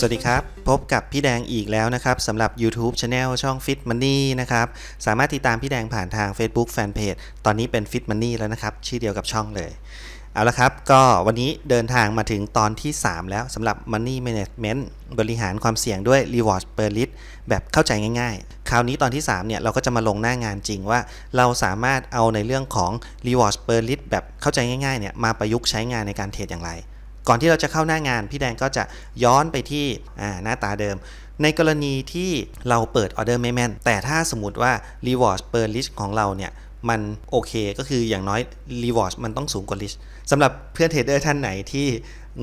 สวัสดีครับ พบกับพี่แดงอีกแล้วนะครับสำหรับ YouTube Channel ช่อง Fit Money นะครับสามารถติดตามพี่แดงผ่านทาง Facebook Fanpage ตอนนี้เป็น Fit Money แล้วนะครับ ชื่อเดียวกับช่องเลย เอาละครับ ก็วันนี้เดินทางมาถึงตอนที่ 3 แล้วสำหรับ Money Management บริหารความเสี่ยงด้วย Reward per List แบบเข้าใจง่าย ๆ คราวนี้ตอนที่ 3 เนี่ย เราก็จะมาลงหน้างานจริงว่า เราสามารถเอาในเรื่องของ Reward per List แบบเข้าใจง่ายๆเนี่ยมาประยุกต์ใช้งานในการเทรดอย่างไร ก่อนที่เราจะเข้าหน้างาน พี่แดงก็จะย้อนไปที่หน้าตาเดิม ในกรณีที่เราเปิดออเดอร์ไม่แม่น แต่ถ้าสมมติว่า Reward per list ของเราเนี่ยมันโอเคก็คืออย่างน้อย Reward มันต้องสูงกว่า list สำหรับเพื่อนเทรดเดอร์ท่านไหนที่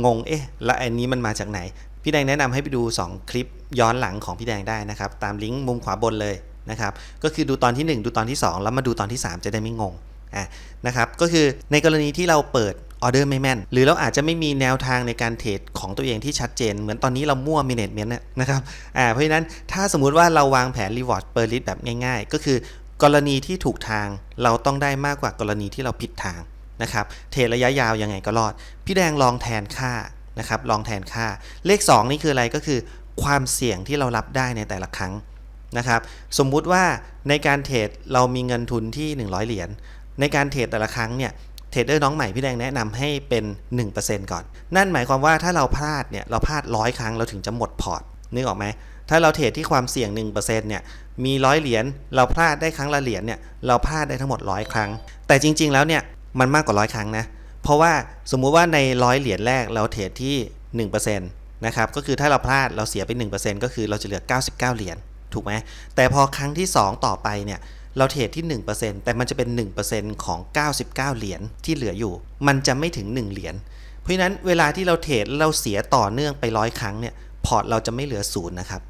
งงเอ๊ะแล้วอันนี้มันมาจากไหน พี่แดงแนะนำให้ไปดู 2 คลิปย้อนหลังของพี่แดงได้นะครับ ตามลิงก์มุมขวาบนเลยนะครับ ก็คือดูตอนที่ 1 ดูตอนที่ 2 แล้วมาดูตอนที่ 3 จะได้ไม่งงอะนะครับ ก็คือในกรณีที่เราเปิด ออเดอร์ไม่แม่น หรือเราอาจจะไม่มีแนวทางในการเทรดของตัวเองที่ชัดเจน เหมือนตอนนี้เรามั่ว management เนี่ยนะครับอ่าเพราะฉะนั้นถ้าสมมุติว่าเราวางแผน reward per list แบบง่าย ๆ ก็คือกรณีที่ถูกทางเราต้องได้มากกว่ากรณีที่เราผิดทางนะครับเทรดระยะยาวยังไงก็รอด พี่แดงลองแทนค่านะครับลองแทนค่า เลข 2 นี่คืออะไรก็คือ ความเสี่ยงที่เรารับได้ในแต่ละครั้งนะครับสมมุติว่าในการเทรดเรามีเงินทุนที่ 100 เหรียญในการเทรดแต่ละครั้งเนี่ย เทรดเดอร์น้องใหม่พี่แดงแนะนำให้เป็น 1%ก่อน นั่นหมายความว่าถ้าเราพลาดเนี่ยเราพลาดร้อยครั้งเราถึงจะหมดพอร์ตนึกออกไหมถ้าเราเทรดที่ความเสี่ยง 1%เนี่ยมีร้อยเหรียญเราพลาดได้ครั้งละเหรียญเนี่ยเราพลาดได้ทั้งหมดร้อยครั้ง แต่จริง ๆ แล้วเนี่ยมันมากกว่าร้อยครั้งนะเพราะว่าสมมุติว่าในร้อยเหรียญแรกเราเทรดที่ 1%นะครับก็คือถ้าเราพลาดเราเสียไป 1%ก็คือเราจะเหลือ 99 เหรียญถูกไหมแต่พอครั้งที่ 2 ต่อไปเนี่ย เราเทรดที่ 1%แต่มันจะเป็น 1%ของ 99 เหรียญที่เหลืออยู่ มันจะไม่ถึง 1 เหรียญ เพราะฉะนั้นเวลาที่เราเทรดเราเสียต่อเนื่องไปร้อยครั้งเนี่ยพอร์ตเราจะไม่เหลือศูนย์นะครับ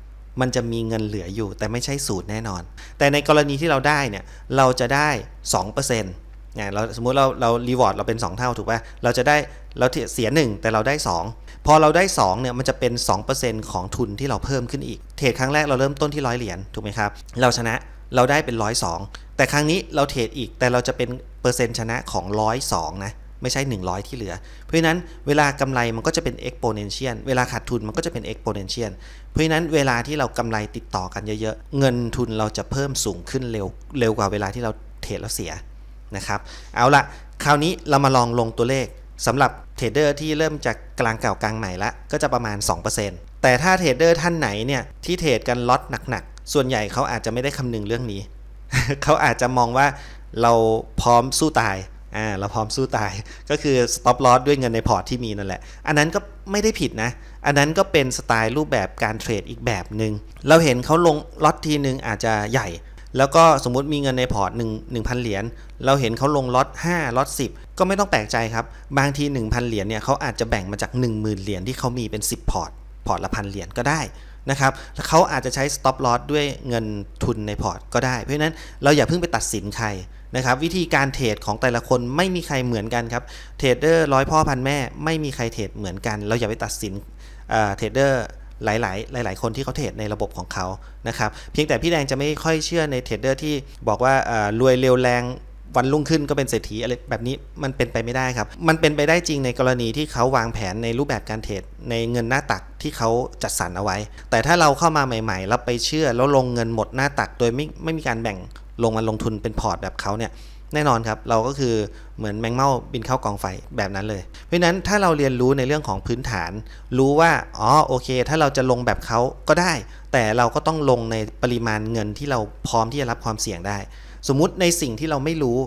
มันจะมีเงินเหลืออยู่แต่ไม่ใช่ศูนย์แน่นอน แต่ในกรณีที่เราได้เนี่ยเราจะได้ 2%เนี่ยเราสมมุติเราเรารีวอร์ดเราเป็น 2 เท่าถูกป่ะ เราจะได้เราเสีย 1 แต่เราได้ 2 พอเราได้2เนี่ยมันจะเป็น 2%ของทุนที่เราเพิ่มขึ้นอีก เทรดครั้งแรกเราเริ่มต้นที่ร้อยเหรียญถูกไหมครับ เราชนะ เราได้เป็นร้อยสองแต่ครั้งนี้เราเทรดอีกแต่เราจะเป็นเปอร์เซ็นต์ชนะของร้อยสองนะไม่ใช่ 100 ที่เหลือ เพราะฉะนั้นเวลากำไรมันก็จะเป็น exponential เวลาขาดทุนมันก็จะเป็น exponential เพราะฉะนั้นเวลาที่เรากำไรติดต่อกันเยอะๆ เงินทุนเราจะเพิ่มสูงขึ้นเร็วเร็วกว่าเวลาที่เราเทรดแล้วเสียนะครับ เอาละคราวนี้เรามาลองลงตัวเลขสำหรับเทรดเดอร์ที่เริ่มจากกลางเก่ากลางใหม่ละก็จะประมาณ 2%แต่ถ้าเทรดเดอร์ท่านไหนเนี่ยที่เทรดกันล็อตหนัก ส่วนใหญ่เขาอาจจะไม่ได้คำนึงเรื่องนี้ เขาอาจจะมองว่าเราพร้อมสู้ตายอ่าเราพร้อมสู้ตายก็คือ stop loss ด้วยเงินในพอร์ตที่มีนั่นแหละ อันนั้นก็ไม่ได้ผิดนะ อันนั้นก็เป็นสไตล์รูปแบบการเทรดอีกแบบหนึง่งเราเห็นเขาลงล็อตทีหนึ่งอาจจะใหญ่ แล้วก็สมมุติมีเงินในพอร์ต1 1,000 เหรียญเราเห็นเขาลงล็อต5ล็อต10 ก็ไม่ต้องแปลกใจครับ บางที 1,000 เหรียญเนี่ยเขาอาจจะแบ่งมาจาก 10,000 เหรียญที่เขามีเป็น 10 พอร์ต พอร์ตละพันเหรียญก็ได้ นะครับเขาอาจจะใช้ stop loss ด้วยเงินทุนในพอร์ตก็ได้ เพราะฉะนั้นเราอย่าเพิ่งไปตัดสินใครนะครับวิธีการเทรดของแต่ละคนไม่มีใครเหมือนกันครับเทรดเดอร์ร้อยพ่อพันแม่ไม่มีใครเทรดเหมือนกัน เราอย่าไปตัดสินเทรดเดอร์หลาย ๆ หลาย ๆ คนที่เขาเทรดในระบบของเขานะครับเพียงแต่พี่แดงจะไม่ค่อยเชื่อในเทรดเดอร์ที่บอกว่ารวยเร็วแรง วันรุ่งขึ้นก็เป็นเศรษฐีอะไรแบบนี้มันเป็นไปไม่ได้ครับ มันเป็นไปได้จริงในกรณีที่เขาวางแผนในรูปแบบการเทรดในเงินหน้าตักที่เขาจัดสรรเอาไว้ แต่ถ้าเราเข้ามาใหม่ๆแล้วไปเชื่อแล้วลงเงินหมดหน้าตัก โดยไม่ไม่มีการแบ่งลงมาลงทุนเป็นพอร์ตแบบเขาเนี่ยแน่นอนครับ เราก็คือเหมือนแมงเม่าบินเข้ากองไฟแบบนั้นเลย เพราะฉะนั้นถ้าเราเรียนรู้ในเรื่องของพื้นฐาน รู้ว่าอ๋อโอเค ถ้าเราจะลงแบบเขาก็ได้ แต่เราก็ต้องลงในปริมาณเงินที่เราพร้อมที่จะรับความเสี่ยงได้ สมมุติในสิ่งที่เราไม่รู้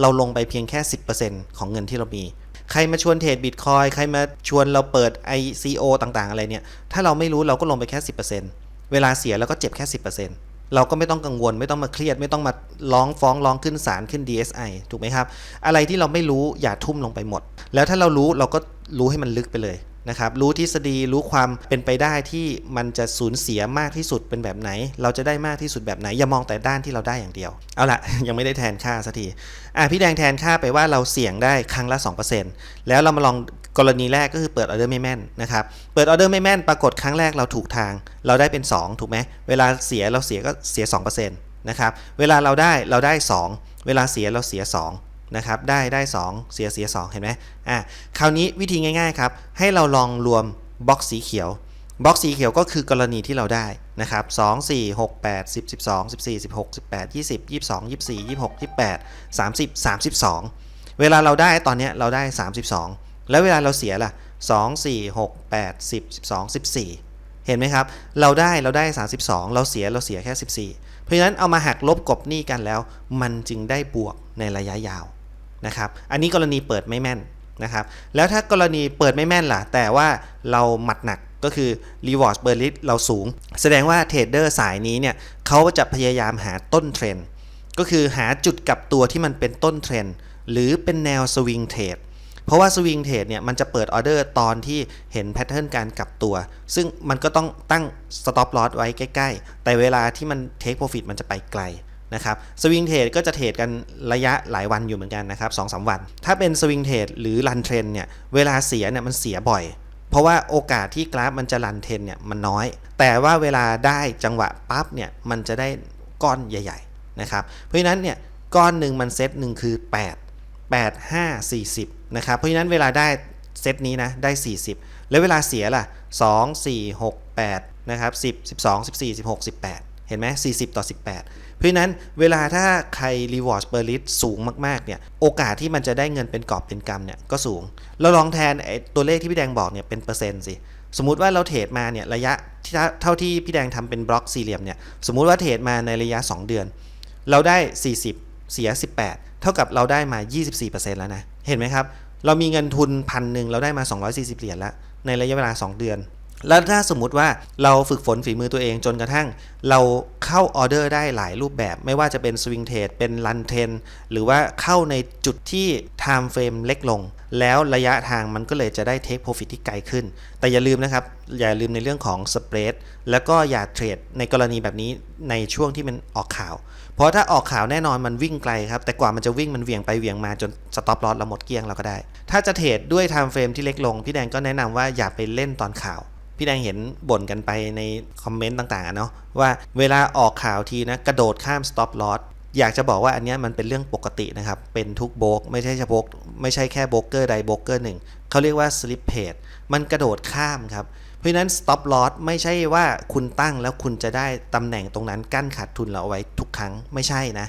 เราลงไปเพียงแค่ 10%ของเงินที่เรามี ใครมาชวนเทรดบิตคอยใครมาชวนเราเปิด ICO ต่างๆ อะไรเนี่ย ถ้าเราไม่รู้เราก็ลงไปแค่ 10%เวลาเสียเราก็เจ็บแค่ 10%เราก็ไม่ต้องกังวลไม่ต้องมาเครียดไม่ต้องมาร้องฟ้องร้องขึ้นศาลขึ้น DSI ถูกไหมครับ อะไรที่เราไม่รู้อย่าทุ่มลงไปหมด แล้วถ้าเรารู้เราก็รู้ให้มันลึกไปเลย นะครับรู้ทฤษฎีรู้ความเป็นไปได้ที่มันจะสูญเสียมากที่สุดเป็นแบบไหน เราจะได้มากที่สุดแบบไหน อย่ามองแต่ด้านที่เราได้อย่างเดียว เอาละยังไม่ได้แทนค่าสักทีอะพี่แดงแทนค่าไปว่าเราเสี่ยงได้ครั้งละ 2%แล้วเรามาลองกรณีแรกก็คือเปิดออเดอร์ไม่แม่นนะครับ เปิดออเดอร์ไม่แม่นปรากฏครั้งแรกเราถูกทาง เราได้เป็น 2 ถูกไหมเวลาเสียเราเสียก็เสีย2%นะครับเวลาเราได้เราได้ 2 เวลาเสียเราเสีย 2 นะครับได้ได้ 2 เสียเสีย 2 เห็นไหมอะคราวนี้วิธีง่ายๆครับให้เราลองรวมบล็อกสีเขียวบล็อกสีเขียวก็คือกรณีที่เราได้นะครับ2 4 6 8 10 12 14 16 18 20 22 24 26 28 30 32 เวลาเราได้ตอนนี้เราได้ 32 แล้วเวลาเราเสียล่ะ 2 4 6 8 10 12 14 เห็นไหมครับ เราได้เราได้ 32 เราเสียเราเสียแค่ 14 เพราะฉะนั้นเอามาหักลบกบหนี้กันแล้ว มันจึงได้บวกในระยะยาว นะครับ อันนี้กรณีเปิดไม่แม่นนะครับ แล้วถ้ากรณีเปิดไม่แม่นล่ะ แต่ว่าเราหมัดหนักก็คือ reward b e r l i t เราสูง แสดงว่าเทรดเดอร์สายนี้เนี่ยเขาจะพยายามหาต้นเทรนด์ก็คือหาจุดกลับตัวที่มันเป็นต้นเทรนด์หรือเป็นแนวสวิงเทรดเพราะว่าสวิงเทรดเนี่ยมันจะเปิดออเดอร์ตอนที่เห็นแพทเทิร์นการกลับตัว ซึ่งมันก็ต้องตั้ง stop loss ไว้ใกล้ ๆ แต่เวลาที่มัน take profit มันจะไปไกล นะครับสวิงเทรดก็จะเทรดกันระยะหลายวันอยู่เหมือนกันนะครับสองสามวัน ถ้าเป็นสวิงเทรดหรือรันเทรนเนี่ยเวลาเสียเนี่ยมันเสียบ่อย เพราะว่าโอกาสที่กราฟมันจะรันเทรนเนี่ยมันน้อย แต่ว่าเวลาได้จังหวะปั๊บเนี่ยมันจะได้ก้อนใหญ่ๆนะครับเพราะฉะนั้นเนี่ยก้อนหนึ่งมันเซตหนึ่งคือ 8 8 5 40นะครับเพราะฉะนั้นเวลาได้เซตนี้นะได้ 40 แล้วเวลาเสียล่ะ 2 4 6 8นะครับ10 12 14 16 18 เห็นไหม40 ต่อ 18 เพราะนั้นเวลาถ้าใคร reward per list สูงมากๆเนี่ยโอกาสที่มันจะได้เงินเป็นกอบเป็นกำเนี่ยก็สูง เราลองแทนไอ้ตัวเลขที่พี่แดงบอกเนี่ยเป็นเปอร์เซ็นต์สิสมมุติว่าเราเทรดมาเนี่ยระยะเท่าที่พี่แดงทำเป็นบล็อกสี่เหลี่ยมเนี่ยสมมุติว่าเทรดมาในระยะ 2 เดือน เราได้ 40 เสีย 18 เท่ากับเราได้มา 24%แล้วนะเห็นไหมครับเรามีเงินทุนพันหนึ่งเราได้มา 240 เหรียญแล้วในระยะเวลา 2 เดือน แล้วถ้าสมมุติว่าเราฝึกฝนฝีมือตัวเองจนกระทั่ง เราเข้าออเดอร์ได้หลายรูปแบบ ไม่ว่าจะเป็นสวิงเทรดเป็นรันเทนหรือว่าเข้าในจุดที่ time frame เล็กลง แล้วระยะทางมันก็เลยจะได้ take profit ที่ไกลขึ้น แต่อย่าลืมนะครับ อย่าลืมในเรื่องของ spread แล้วก็อย่าเทรดในกรณีแบบนี้ในช่วงที่มันออกข่าว เพราะถ้าออกข่าวแน่นอนมันวิ่งไกลครับแต่กว่ามันจะวิ่งมันเวียงไปเวียงมาจน stop loss เราหมดเกลี้ยงเราก็ได้ ถ้าจะเทรดด้วย time frame ที่เล็กลงพี่แดงก็แนะนำว่าอย่าไปเล่นตอนข่าว พี่แดงเห็นบ่นกันไปในคอมเมนต์ต่างๆเนาะว่าเวลาออกข่าวทีนะกระโดดข้าม stop loss อยากจะบอกว่าอันนี้มันเป็นเรื่องปกตินะครับ เป็นทุกโบกไม่ใช่เฉพาะไม่ใช่แค่โบกเกอร์ใดโบกเกอร์หนึ่งเขาเรียกว่า slip page มันกระโดดข้ามครับ เพราะนั้น stop loss ไม่ใช่ว่าคุณตั้งแล้วคุณจะได้ตำแหน่งตรงนั้นกั้นขาดทุนเราเอาไว้ทุกครั้งไม่ใช่นะ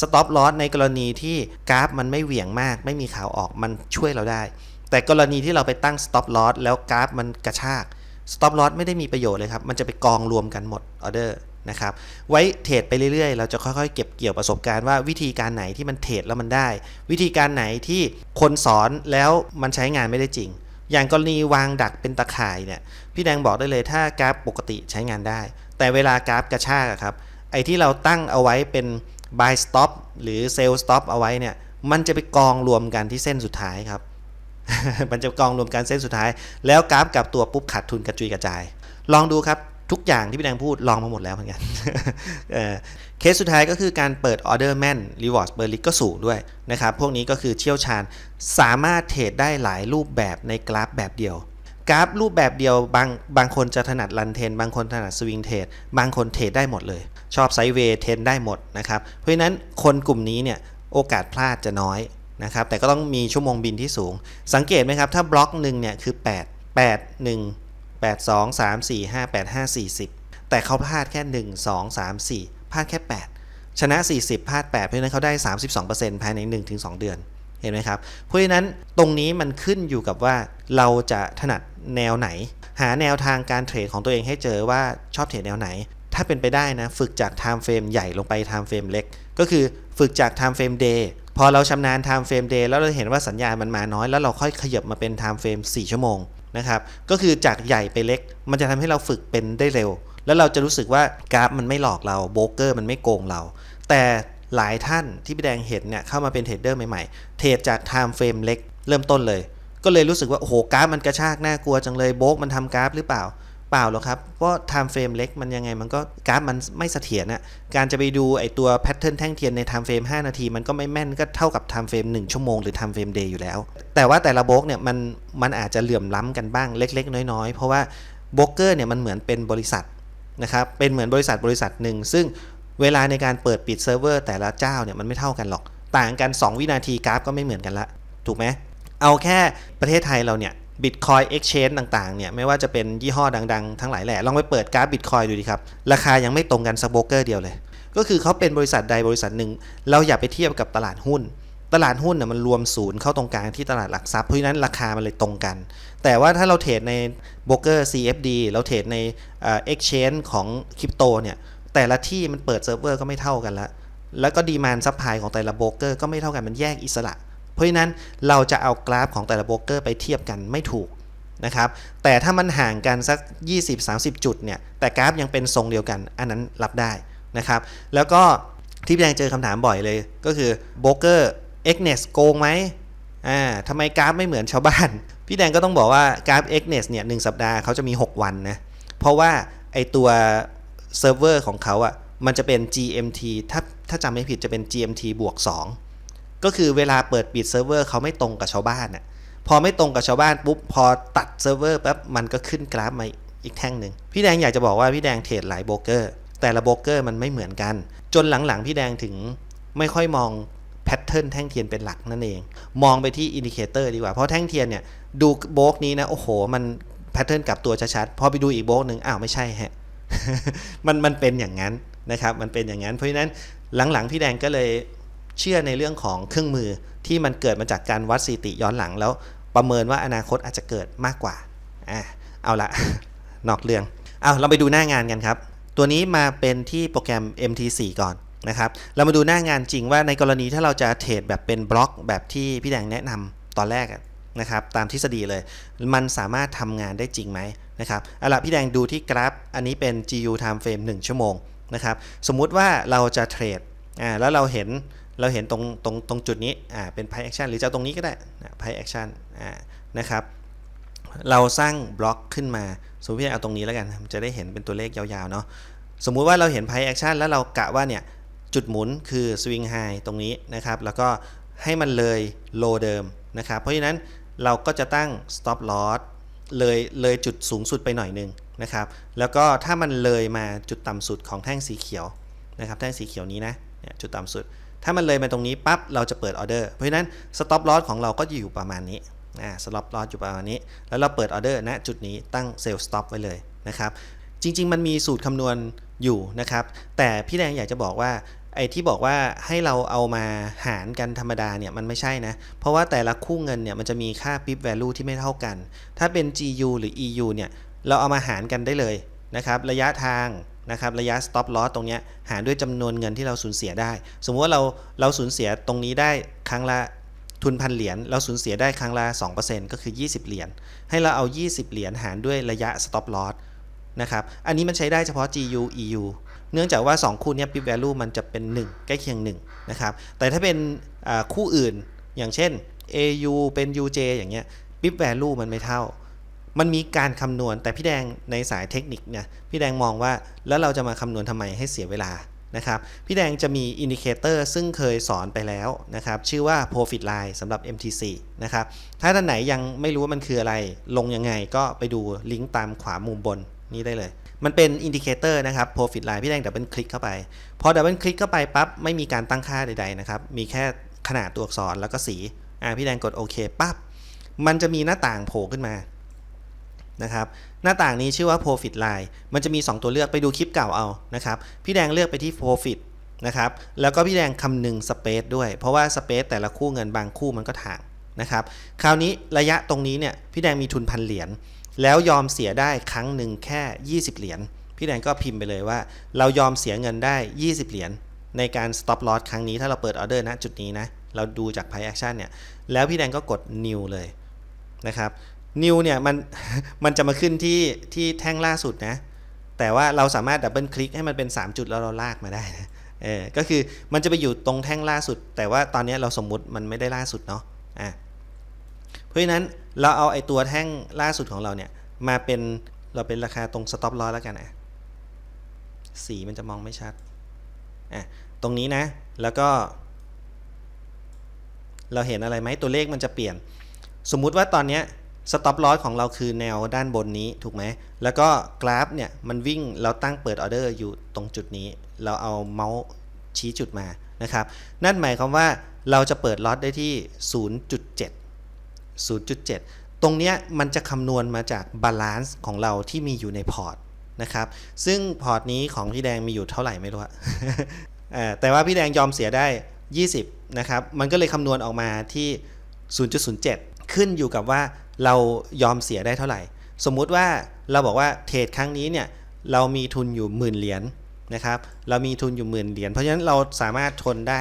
stop loss ในกรณีที่กราฟมันไม่เหวี่ยงมาก ไม่มีข่าวออกมันช่วยเราได้ แต่กรณีที่เราไปตั้ง stop loss แล้วกราฟมันกระชาก stop loss ไม่ได้มีประโยชน์เลยครับ มันจะไปกองรวมกันหมดออเดอร์นะครับ ไว้เทรดไปเรื่อยๆ เราจะค่อยๆ เก็บเกี่ยวประสบการณ์ว่าวิธีการไหนที่มันเทรดแล้วมันได้ วิธีการไหนที่คนสอนแล้วมันใช้งานไม่ได้จริง อย่างกรณีวางดักเป็นตะข่ายเนี่ยพี่แดงบอกได้เลยถ้ากราฟปกติใช้งานได้ แต่เวลากราฟกระชากครับไอ้ที่เราตั้งเอาไว้เป็น buy stop หรือ sell stop เอาไว้เนี่ยมันจะไปกองรวมกันที่เส้นสุดท้ายครับ มันจะกองรวมกันเส้นสุดท้าย แล้วกราฟกลับตัวปุ๊บขาดทุนกระจุยกระจาย ลองดูครับทุกอย่างที่พี่แดงพูดลองมาหมดแล้วเหมือนกันเคสสุดท้ายก็คือการเปิดออเดอร์แม่นรีวอร์ดเบอร์ลิกก็สูงด้วยนะครับ พวกนี้ก็คือเชี่ยวชาญสามารถเทรดได้หลายรูปแบบในกราฟแบบเดียว กราฟรูปแบบเดียวบางบางคนจะถนัดรันเทน บางคนถนัดสวิงเทรดบางคนเทรดได้หมดเลย ชอบไซด์เวย์เทรนได้หมดนะครับ เพราะฉะนั้นคนกลุ่มนี้เนี่ยโอกาสพลาดจะน้อย นะครับแต่ก็ต้องมีชั่วโมงบินที่สูง สังเกตไหมครับถ้าบล็อกหนึ่งเนี่ยคือ 8 8 1 8 2 3 4 5 8 5 40 แต่เขาพลาดแค่ 1 2 3 4 พลาดแค่ 8 ชนะ 40 พลาด 8 เพราะฉะนั้นเขาได้ 32%ภายใน 1-2 เดือนเห็นไหมครับ เพราะฉะนั้นตรงนี้มันขึ้นอยู่กับว่าเราจะถนัดแนวไหน หาแนวทางการเทรดของตัวเองให้เจอว่าชอบเทรดแนวไหน ถ้าเป็นไปได้นะ ฝึกจาก time frame ใหญ่ลงไป time frame เล็ก ก็คือ ฝึกจาก time frame day พอเราชำนาญ time frame day แล้วเราเห็นว่าสัญญาณมันมาน้อย แล้วเราค่อยขยับมาเป็น time frame 4 ชั่วโมงนะครับก็คือจากใหญ่ไปเล็ก มันจะทำให้เราฝึกเป็นได้เร็ว แล้วเราจะรู้สึกว่ากราฟมันไม่หลอกเราโบรกเกอร์มันไม่โกงเรา แต่หลายท่านที่พี่แดงเห็นเนี่ยเข้ามาเป็นเทรดเดอร์ใหม่ๆ เทรดจาก time frame เล็ก เริ่มต้นเลย ก็เลยรู้สึกว่าโอ้โหกราฟมันกระชากน่ากลัวจังเลยโบกมันทำกราฟหรือเปล่า เปล่าหรอกครับเพราะ time frame เล็กมันยังไงมันก็กราฟมันไม่เสถียรนะการจะไปดูไอตัวแพทเทิร์นแท่งเทียนใน time frame 5นาที มันก็ไม่แม่นก็เท่ากับ time frame 1ชั่วโมงหรือ time frame day อยู่แล้ว แต่ว่าแต่ละโบรกเนี่ยมันมันอาจจะเหลื่อมล้ำกันบ้างเล็ก ๆ น้อยๆ เพราะว่าโบรกเกอร์เนี่ยมันเหมือนเป็นบริษัทนะครับเป็นเหมือนบริษัทบริษัทหนึ่งซึ่งเวลาในการเปิดปิดเซิร์ฟเวอร์แต่ละเจ้าเนี่ยมันไม่เท่ากันหรอก ต่างกัน 2 วินาทีกราฟก็ไม่เหมือนกันละ ถูกไหมเอาแค่ประเทศไทยเราเนี่ย Bitcoin Exchange ต่างๆเนี่ยไม่ว่าจะเป็นยี่ห้อดังๆ ทั้งหลายแหล่ลองไปเปิดกราฟ Bitcoin ดูดิครับ ราคายังไม่ตรงกันสักโบรกเกอร์เดียวเลย ก็คือเขาเป็นบริษัทใดบริษัทหนึ่ง เราอย่าไปเทียบกับตลาดหุ้น ตลาดหุ้นน่ะมันรวมศูนย์เข้าตรงกลางที่ตลาดหลักทรัพย์เพราะฉะนั้นราคามันเลยตรงกัน แต่ว่าถ้าเราเทรดในโบรกเกอร์ CFD เราเทรดในเอ่อ Exchange ของคริปโตเนี่ยแต่ละที่มันเปิดเซิร์ฟเวอร์ก็ไม่เท่ากันละแล้วก็ดีมานซัพพลายของแต่ละโบรกเกอร์ก็ไม่เท่ากันมันแยกอิสระ เพราะฉะนั้นเราจะเอากราฟของแต่ละโบรกเกอร์ไปเทียบกันไม่ถูกนะครับแต่ถ้ามันห่างกันสัก 20-30 จุดเนี่ยแต่กราฟยังเป็นทรงเดียวกัน อันนั้นรับได้นะครับแล้วก็ที่พี่แดงเจอคำถามบ่อยเลยก็คือโบรกเกอร์เอ็กเนสโกงไหมอ่าทำไมกราฟไม่เหมือนชาวบ้าน พี่แดงก็ต้องบอกว่ากราฟเอ็กเนสเนี่ยหสัปดาห์เขาจะมี 6 วันนะเพราะว่าไอตัวเซิร์ฟเวอร์ของเขาอะ่ะมันจะเป็น GMT ถ้าถ้าจำไม่ผิดจะเป็น GMT บวก2 ก็คือเวลาเปิดปิดเซิร์ฟเวอร์เขาไม่ตรงกับชาวบ้านอะพอไม่ตรงกับชาวบ้านปุ๊บพอตัดเซิร์ฟเวอร์ปั๊บมันก็ขึ้นกราฟมาอีกแท่งหนึ่งพี่แดงอยากจะบอกว่าพี่แดงเทรดหลายโบรกเกอร์ แต่ละโบรกเกอร์มันไม่เหมือนกัน จนหลังๆพี่แดงถึงไม่ค่อยมองแพทเทิร์นแท่งเทียนเป็นหลักนั่นเอง มองไปที่อินดิเคเตอร์ดีกว่า เพราะแท่งเทียนเนี่ยดูโบรกนี้นะ โอ้โห มันแพทเทิร์นกลับตัวชัดๆ พอไปดูอีกโบรกหนึ่งอ้าวไม่ใช่ฮะ มันมันเป็นอย่างนั้นนะครับ มันเป็นอย่างนั้น เพราะฉะนั้นหลังๆพี่แดงก็เลย เชื่อในเรื่องของเครื่องมือที่มันเกิดมาจากการวัดสถิติย้อนหลังแล้วประเมินว่าอนาคตอาจจะเกิดมากกว่าอะเอาละ นอกเรื่องเอาเราไปดูหน้างานกันครับ ตัวนี้มาเป็นที่โปรแกรม MT4 ก่อนนะครับเรามาดูหน้างานจริงว่าในกรณีถ้าเราจะเทรดแบบเป็นบล็อกแบบที่พี่แดงแนะนำตอนแรกนะครับตามทฤษฎีเลย มันสามารถทำงานได้จริงไหมนะครับเอาละพี่แดงดูที่กราฟ อันนี้เป็น GU time frame 1 ชั่วโมงนะครับสมมุติว่าเราจะเทรดอ่าแล้วเราเห็น เราเห็นตรงตรงตรงจุดนี้อ่าเป็น Price Action หรือจะเอาตรงนี้ก็ได้นะ Price Action อ่านะครับเราสร้างบล็อกขึ้นมา สมมติเอาตรงนี้แล้วกัน จะได้เห็นเป็นตัวเลขยาวๆเนาะสมมุติว่าเราเห็น Price Action แล้วเรากะว่าเนี่ยจุดหมุนคือ Swing High ตรงนี้นะครับแล้วก็ให้มันเลยโลเดิมนะครับเพราะฉะนั้นเราก็จะตั้ง Stop Loss เลยเลยจุดสูงสุดไปหน่อยนึงนะครับ แล้วก็ถ้ามันเลยมาจุดต่ำสุดของแท่งสีเขียวนะครับ แท่งสีเขียวนี้นะจุดต่ำสุด ถ้ามันเลยมาตรงนี้ปั๊บเราจะเปิดออเดอร์เพราะฉะนั้น Stop Loss ของเราก็จะอยู่ประมาณนี้อ่า Stop Loss อยู่ประมาณนี้ แล้วเราเปิดออเดอร์ณจุดนี้ตั้ง Sell Stop ไว้เลยนะครับจริง ๆ มันมีสูตรคำนวณอยู่นะครับ แต่พี่แดงอยากจะบอกว่าไอ้ที่บอกว่าให้เราเอามาหารกันธรรมดาเนี่ยมันไม่ใช่นะ เพราะว่าแต่ละคู่เงินเนี่ยมันจะมีค่า pip value ที่ไม่เท่ากัน ถ้าเป็น GU หรือ EU เนี่ยเราเอามาหารกันได้เลยนะครับ ระยะทาง นะครับระยะ stop loss ตรงนี้หารด้วยจำนวนเงินที่เราสูญเสียได้ สมมติว่าเราเราสูญเสียตรงนี้ได้ครั้งละทุนพันเหรียญเราสูญเสียได้ครั้งละ 2%ก็คือ 20 เหรียญให้เราเอา 20 เหรียญหารด้วยระยะ stop loss นะครับอันนี้มันใช้ได้เฉพาะ GU EU เนื่องจากว่า 2 คู่เนี้ย pip value มันจะเป็น 1 ใกล้เคียง1นะครับแต่ถ้าเป็นคู่อื่นอย่างเช่น AU เป็น UJ อย่างเงี้ย pip value มันไม่เท่า มันมีการคำนวณแต่พี่แดงในสายเทคนิคเนี่ยพี่แดงมองว่าแล้วเราจะมาคำนวณทำไมให้เสียเวลานะครับพี่แดงจะมีอินดิเคเตอร์ซึ่งเคยสอนไปแล้วนะครับชื่อว่า profit line สำหรับ MTC นะครับถ้าท่านไหนยังไม่รู้ว่ามันคืออะไรลงยังไงก็ไปดูลิงก์ตามขวามุมบนนี้ได้เลย มันเป็นอินดิเคเตอร์นะครับ profit line พี่แดงดับเบิลคลิกเข้าไป พอดับเบิลคลิกเข้าไปปั๊บไม่มีการตั้งค่าใดๆนะครับมีแค่ขนาดตัวอักษรแล้วก็สีอ่าพี่แดงกดโอเคปั๊บมันจะมีหน้าต่างโผล่ขึ้นมา นะครับหน้าต่างนี้ชื่อว่า profit line มันจะมี 2 ตัวเลือกไปดูคลิปเก่าเอานะครับพี่แดงเลือกไปที่ profit นะครับแล้วก็พี่แดงคำนึง space ด้วยเพราะว่า space แต่ละคู่เงินบางคู่มันก็ถ่างนะครับคราวนี้ระยะตรงนี้เนี่ยพี่แดงมีทุนพันเหรียญแล้วยอมเสียได้ครั้งหนึ่งแค่ 20 เหรียญพี่แดงก็พิมพ์ไปเลยว่า เรายอมเสียเงินได้ 20 เหรียญในการ stop loss ครั้งนี้ถ้าเราเปิดออเดอร์ณจุดนี้นะเราดูจาก price action เนี่ยแล้วพี่แดงก็กด new เลยนะครับ new เนี่ยมันมันจะมาขึ้นที่ที่แท่งล่าสุดนะ แต่ว่าเราสามารถดับเบิลคลิกให้มันเป็น 3 จุดแล้วเราลากมาได้นะเออก็คือมันจะไปอยู่ตรงแท่งล่าสุด แต่ว่าตอนนี้เราสมมุติมันไม่ได้ล่าสุดเนาะอะเพราะฉะนั้นเราเอาไอตัวแท่งล่าสุดของเราเนี่ยมาเป็นเราเป็นราคาตรง stop loss แล้วกันอะสีมันจะมองไม่ชัดอะตรงนี้นะแล้วก็ เราเห็นอะไรไหมตัวเลขมันจะเปลี่ยน สมมุติว่าตอนนี้ เนี้ย stop loss ของเราคือแนวด้านบนนี้ถูกไหม แล้วก็กราฟเนี่ยมันวิ่งเราตั้งเปิดออเดอร์อยู่ตรงจุดนี้ เราเอาเมาส์ชี้จุดมานะครับ นั่นหมายความว่าเราจะเปิดล็อตได้ที่ 0.7 0.7 ตรงเนี้ยมันจะคำนวณมาจากบาลานซ์ของเราที่มีอยู่ในพอร์ตนะครับ ซึ่งพอร์ตนี้ของพี่แดงมีอยู่เท่าไหร่ไม่รู้อะแต่ว่าพี่แดงยอมเสียได้ 20 นะครับ มันก็เลยคำนวณออกมาที่ 0.07 ขึ้นอยู่กับว่า เรายอมเสียได้เท่าไหร่ สมมุติว่าเราบอกว่าเทรดครั้งนี้เนี่ยเรามีทุนอยู่หมื่นเหรียญนะครับเรามีทุนอยู่หมื่นเหรียญเพราะฉะนั้นเราสามารถทนได้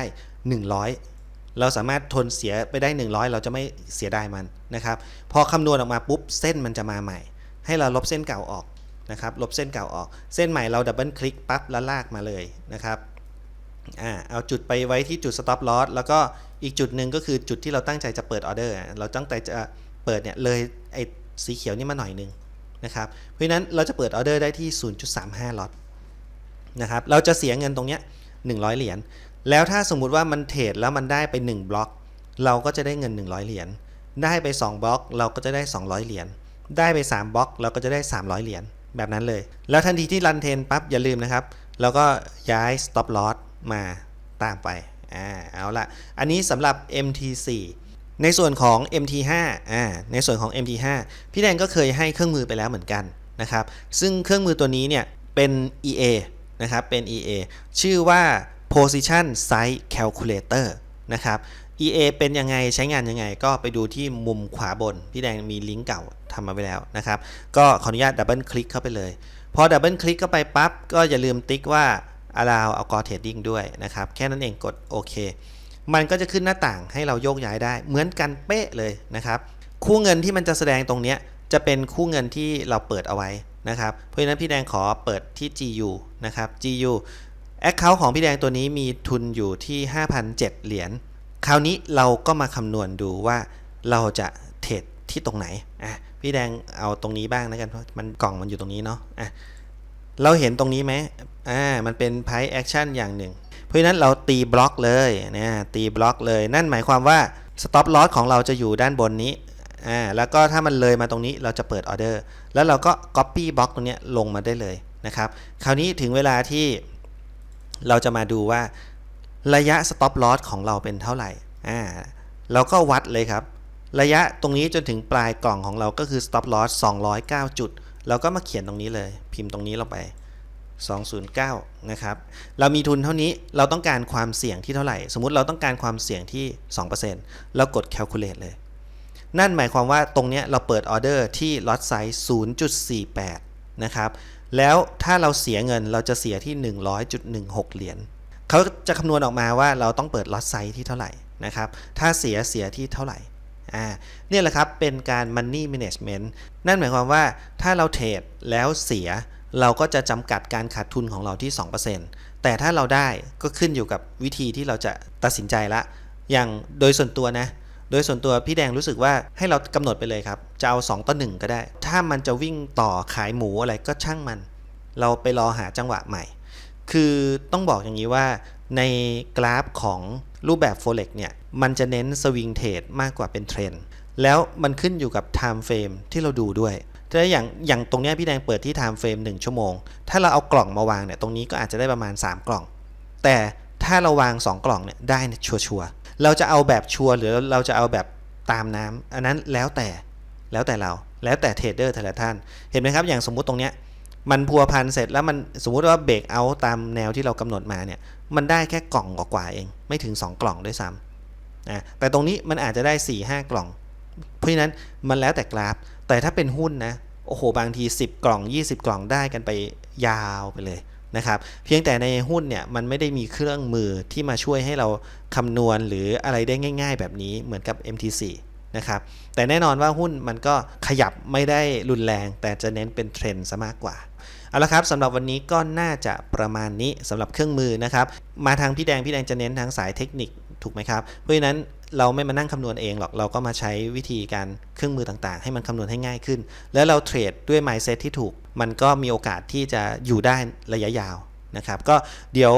100 เราสามารถทนเสียไปได้ 100 เราจะไม่เสียดายมันนะครับพอคำนวณออกมาปุ๊บเส้นมันจะมาใหม่ ให้เราลบเส้นเก่าออกนะครับลบเส้นเก่าออก เส้นใหม่เราดับเบิลคลิกปั๊บแล้วลากมาเลยนะครับอ่าเอาจุดไปไว้ที่จุด stop loss แล้วก็อีกจุดหนึ่งก็คือจุดที่เราตั้งใจจะเปิดออเดอร์เราตั้งใจจะ เปิดเนี่ยเลยไอ้สีเขียวนี่มาหน่อยหนึงนะครับเพราะฉะนั้นเราจะเปิดออเดอร์ได้ที่ 0.35ล็อตนะครับเราจะเสียเงินตรงเนี้ย100 เหรียญแล้วถ้าสมมุติว่ามันเทรดแล้วมันได้ไป 1 บล็อก เราก็จะได้เงิน 100 เหรียญได้ไป 2 บล็อก เราก็จะได้ 200 เหรียญได้ไป 3 บล็อก เราก็จะได้ 300 เหรียญแบบนั้นเลย แล้วทันทีที่รันเทรนปั๊บอย่าลืมนะครับเราก็ย้าย stop loss มาตามไปอ่าเอาละอันนี้สำหรับ MT4 ในส่วนของ MT5 อ่าในส่วนของ MT5 พี่แดงก็เคยให้เครื่องมือไปแล้วเหมือนกันนะครับ ซึ่งเครื่องมือตัวนี้เนี่ยเป็น EA นะครับ เป็น EA ชื่อว่า Position Size Calculator นะครับ EA เป็นยังไงใช้งานยังไง ก็ไปดูที่มุมขวาบน พี่แดงมีลิงก์เก่าทำมาไว้แล้วนะครับ ก็ขออนุญาตดับเบิลคลิกเข้าไปเลย พอดับเบิลคลิกเข้าไปปั๊บ ก็อย่าลืมติ๊กว่า allow algo trading ด้วยนะครับ แค่นั้นเองกดโอเค มันก็จะขึ้นหน้าต่างให้เราโยกย้ายได้ เหมือนกันเป๊ะเลยนะครับ คู่เงินที่มันจะแสดงตรงนี้จะเป็นคู่เงินที่เราเปิดเอาไว้นะครับ เพราะฉะนั้นพี่แดงขอเปิดที่ GU นะครับ GU Account ของพี่แดงตัวนี้มีทุนอยู่ที่ 5,007เหรียญ คราวนี้เราก็มาคำนวณดูว่าเราจะเทรดที่ตรงไหน อะ พี่แดงเอาตรงนี้บ้างนะกัน เพราะมันกล่องมันอยู่ตรงนี้เนาะ อะ เราเห็นตรงนี้ไหมอ่า มันเป็น price action อย่างหนึ่ง เพราะฉะนั้นเราตีบล็อกเลยนะตีบล็อกเลย นั่นหมายความว่า stop loss ของเราจะอยู่ด้านบนนี้อ่าแล้วก็ถ้ามันเลยมาตรงนี้เราจะเปิดออเดอร์แล้วเราก็ copy บล็อกตรงนี้ลงมาได้เลยนะครับคราวนี้ถึงเวลาที่เราจะมาดูว่าระยะ stop loss ของเราเป็นเท่าไหร่อ่าเราก็วัดเลยครับ ระยะตรงนี้จนถึงปลายกล่องของเราก็คือ stop loss 209 จุด เราก็มาเขียนตรงนี้เลย พิมพ์ตรงนี้ลงไป 209นะครับ เรามีทุนเท่านี้ เราต้องการความเสี่ยงที่เท่าไหร่ สมมุติเราต้องการความเสี่ยงที่ 2%เรากด calculate เลย นั่นหมายความว่าตรงนี้เราเปิดออเดอร์ที่ lot size 0.48 นะครับ แล้วถ้าเราเสียเงินเราจะเสียที่ 100.16 เหรียญ เขาจะคำนวณออกมาว่าเราต้องเปิด lot size ที่เท่าไหร่นะครับ ถ้าเสียเสียที่เท่าไหร่อ่าเนี่ยแหละครับ เป็นการ money management นั่นหมายความว่าถ้าเราเทรดแล้วเสีย เราก็จะจำกัดการขาดทุนของเราที่ 2%แต่ถ้าเราได้ก็ขึ้นอยู่กับวิธีที่เราจะตัดสินใจละ อย่างโดยส่วนตัวนะ โดยส่วนตัวพี่แดงรู้สึกว่าให้เรากำหนดไปเลยครับ จะเอา 2 ต่อ 1 ก็ได้ ถ้ามันจะวิ่งต่อขายหมูอะไรก็ช่างมัน เราไปรอหาจังหวะใหม่ คือต้องบอกอย่างนี้ว่าในกราฟของรูปแบบ Forex เนี่ย มันจะเน้นสวิงเทรดมากกว่าเป็นเทรนด์แล้วมันขึ้นอยู่กับ Time Frame ที่เราดูด้วย ถ้าอย่างอย่างตรงเนี้ยพี่แดงเปิดที่ Time Frame 1ชั่วโมง ถ้าเราเอากล่องมาวางเนี่ยตรงนี้ก็อาจจะได้ประมาณ 3 กล่อง แต่ถ้าเราวาง 2 กล่องเนี่ยได้ชัวร์ๆเราจะเอาแบบชัวร์หรือเราจะเอาแบบตามน้ำอันนั้นแล้วแต่แล้วแต่เราแล้วแต่เทรดเดอร์แต่ละท่าน เห็นไหมครับ อย่างสมมุติตรงเนี้ยมันพัวพันเสร็จแล้วมันสมมุติว่าเบรกเอาตามแนวที่เรากำหนดมาเนี่ยมันได้แค่กล่องกว่าเอง ไม่ถึง 2 กล่องด้วยซ้ำนะแต่ตรงนี้มันอาจจะได้ 4 5 กล่อง เพราะฉะนั้นมันแล้วแต่กราฟ แต่ถ้าเป็นหุ้นนะโอ้โหบางที 10 กล่อง 20 กล่องได้กันไปยาวไปเลยนะครับเพียงแต่ในหุ้นเนี่ยมันไม่ได้มีเครื่องมือที่มาช่วยให้เราคำนวณหรืออะไรได้ง่าย ๆ แบบนี้เหมือนกับ MT4 นะครับแต่แน่นอนว่าหุ้นมันก็ขยับไม่ได้รุนแรง แต่จะเน้นเป็นเทรนด์ซะมากกว่าเอาละครับสำหรับวันนี้ก็น่าจะประมาณนี้สำหรับเครื่องมือนะครับมาทางพี่แดงพี่แดงจะเน้นทางสายเทคนิคถูกไหมครับเพราะฉะนั้น เราไม่มานั่งคำนวณเองหรอก เราก็มาใช้วิธีการเครื่องมือต่างๆ ให้มันคำนวณให้ง่ายขึ้น แล้วเราเทรดด้วย mindset ที่ถูก มันก็มีโอกาสที่จะอยู่ได้ระยะยาวนะครับ ก็เดี๋ยว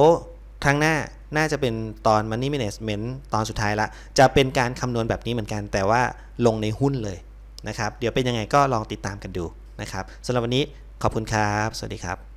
ครั้งหน้าน่าจะเป็นตอน money management ตอนสุดท้ายละ จะเป็นการคำนวณแบบนี้เหมือนกัน แต่ว่าลงในหุ้นเลยนะครับ เดี๋ยวเป็นยังไงก็ลองติดตามกันดูนะครับสำหรับวันนี้ขอบคุณครับ สวัสดีครับ